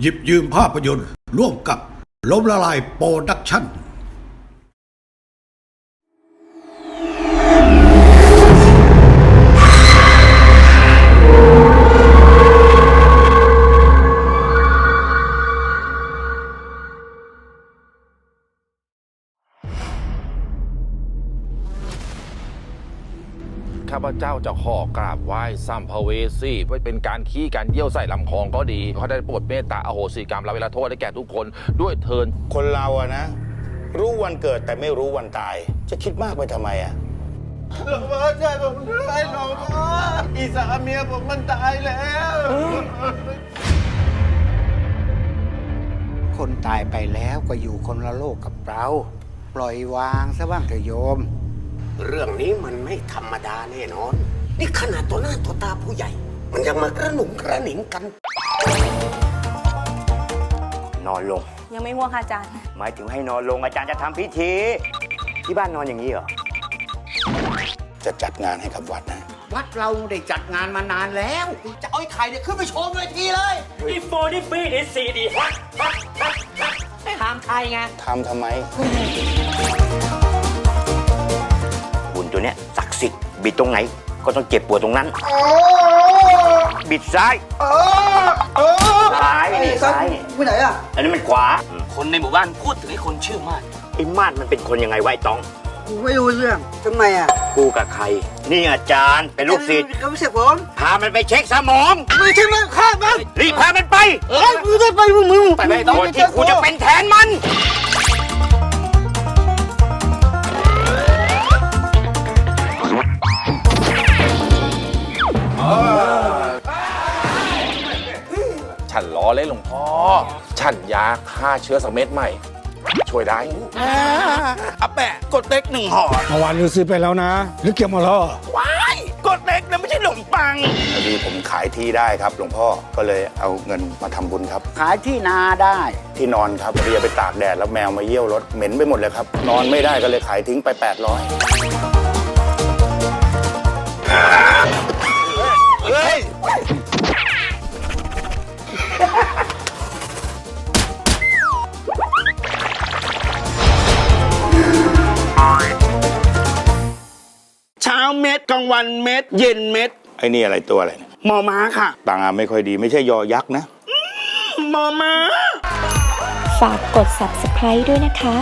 หยิบยืมภาพยนตร์ ร่วมกับล้มละลายโปรดักชั่น ข้าพเจ้าจะขอกราบไหว้สัมภเวสีไว้เป็นการขี้การเยี่ยวใส่ลำคลองก็ดีเขาได้โปรดเมตตาอโหสิกรรมละเวลาโทษได้แก่ทุกคนด้วยเทินคนเราอะนะ รู้วันเกิดแต่ไม่รู้วันตาย จะคิดมากไปทำไมอะหลวงพ่อช่วยผมด้วยหลวงพ่ออีสาเมียผมมันตายแล้ว คนตายไปแล้วก็อยู่คนละโลกกับเรา ปล่อยวางซะบ้างเถอะโยม เรื่องนี้มันไม่ธรรมดาแน่นอน นี่ขนาดต่อหน้าต่อตาผู้ใหญ่ มันยังมากระหนุ่งกระหนิงกัน นอนลง ยังไม่ง่วงค่ะอาจารย์ หมายถึงให้นอนลงอาจารย์จะทำพิธี ที่บ้านนอนอย่างนี้เหรอ จะจัดงานให้กับวัดนะ วัดเราได้จัดงานมานานแล้ว จะเอาไอ้ไข่เนี่ยขึ้นไปโชว์เวทีเลยนี่โฟนี่ฟีนี่ซีดีฮักฮักฮักฮักถามใครไง ทำทำไม สิทธิ์บิดตรงไหน ก็ต้องเจ็บปวดตรงนั้น บิดซ้ายซ้ายนี่ซ้ายนี่ไปไหนอะ อันนี้มันขวาอืมคนในหมู่บ้านพูดถึงไอ้คนชื่อมากไอ้มาดมันเป็นคนยังไงวะไอ้ตอง กูไม่รู้เรื่อง ทำไมอะกูกับใคร นี่อาจารย์เป็นลูกศิษย์ก็ไม่ใช่ผมพามันไปเช็คสมอง ไม่ใช่มันฆ่ามันรีบพามันไปเอ้ยมึงได้ไปมึงมึง ไปไปก่อนที่กูจะเป็นแทนมันฉั เล่นหลวงพ่อฉันยาฆ่าเชื้อสักเม็ดใหม่ ช่วยได้อาแปะกดเต็กหนึ่งห่อเมื่อวานลือซื้อไปแล้วนะหรือเกี่ยวมาแล้วว้ายกดเต็กนะไม่ใช่ขนมปังพอดีผมขายที่ได้ครับ หลวงพ่อก็เลยเอาเงินมาทำบุญครับ ขายที่นาได้ ที่นอนครับพอดีเอาไปตากแดดแล้วแมวมาเยี่ยวรถเหม็นไปหมดเลยครับ นอนไม่ได้ก็เลยขายทิ้งไป 800เช้า เม็ดกลางวันเม็ดเย็นเม็ดไอ้นี่อะไรตัวอะไรเนี่ยมอม้าค่ะตาไม่ค่อยดีไม่ใช่ยอยักษ์นะ มอม้า ฝากกด subscribe ด้วยนะคะ